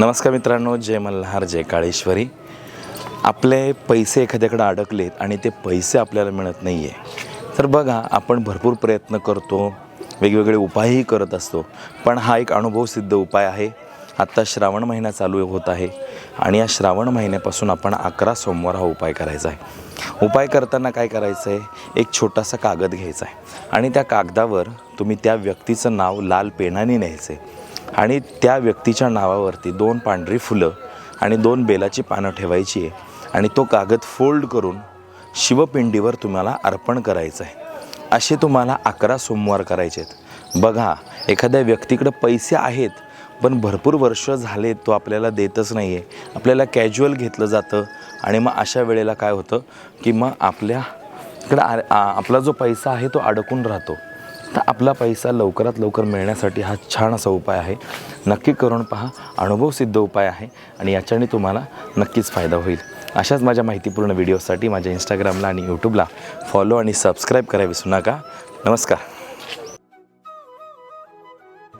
नमस्कार मित्रांनो जय मल्हार जय काळेश्वरी. आपले पैसे एखाद्याकडे अडकलेत आणि ते पैसे आपल्याला मिळत नाही आहे तर बघा आपण भरपूर प्रयत्न करतो वेगवेगळे उपायही करत असतो पण हा एक अनुभवसिद्ध उपाय आहे. आत्ता श्रावण महिना चालू होत आहे आणि या श्रावण महिन्यापासून आपण अकरा सोमवार हा उपाय करायचा आहे. उपाय करताना काय करायचं आहे एक छोटासा कागद घ्यायचा आहे आणि त्या कागदावर तुम्ही त्या व्यक्तीचं नाव लाल पेनाने न्यायचं आहे आणि त्या व्यक्तीच्या नावावरती दोन पांढरी फुलं आणि दोन बेलाची पानं ठेवायची आहे. आणि तो कागद फोल्ड करून शिवपिंडीवर तुम्हाला अर्पण करायचं आहे. असे तुम्हाला अकरा सोमवार करायचे आहेत. बघा एखाद्या व्यक्तीकडं पैसे आहेत पण भरपूर वर्ष झाले तो आपल्याला देतच नाही आहे आपल्याला कॅज्युअल घेतलं जातं. आणि मग अशा वेळेला काय होतं की मग आपल्याकडं आपला जो पैसा आहे तो अडकून राहतो. तर आपला पैसा लवकरात लवकर मिळण्यासाठी हा छान असा उपाय आहे. नक्की करून पहा. अनुभवसिद्ध उपाय आहे आणि याच्याने तुम्हाला नक्कीच फायदा होईल. अशाच माझ्या माहितीपूर्ण व्हिडिओसाठी माझ्या इंस्टाग्रामला आणि यूट्यूबला फॉलो आणि सबस्क्राईब करायला विसरू नका. नमस्कार.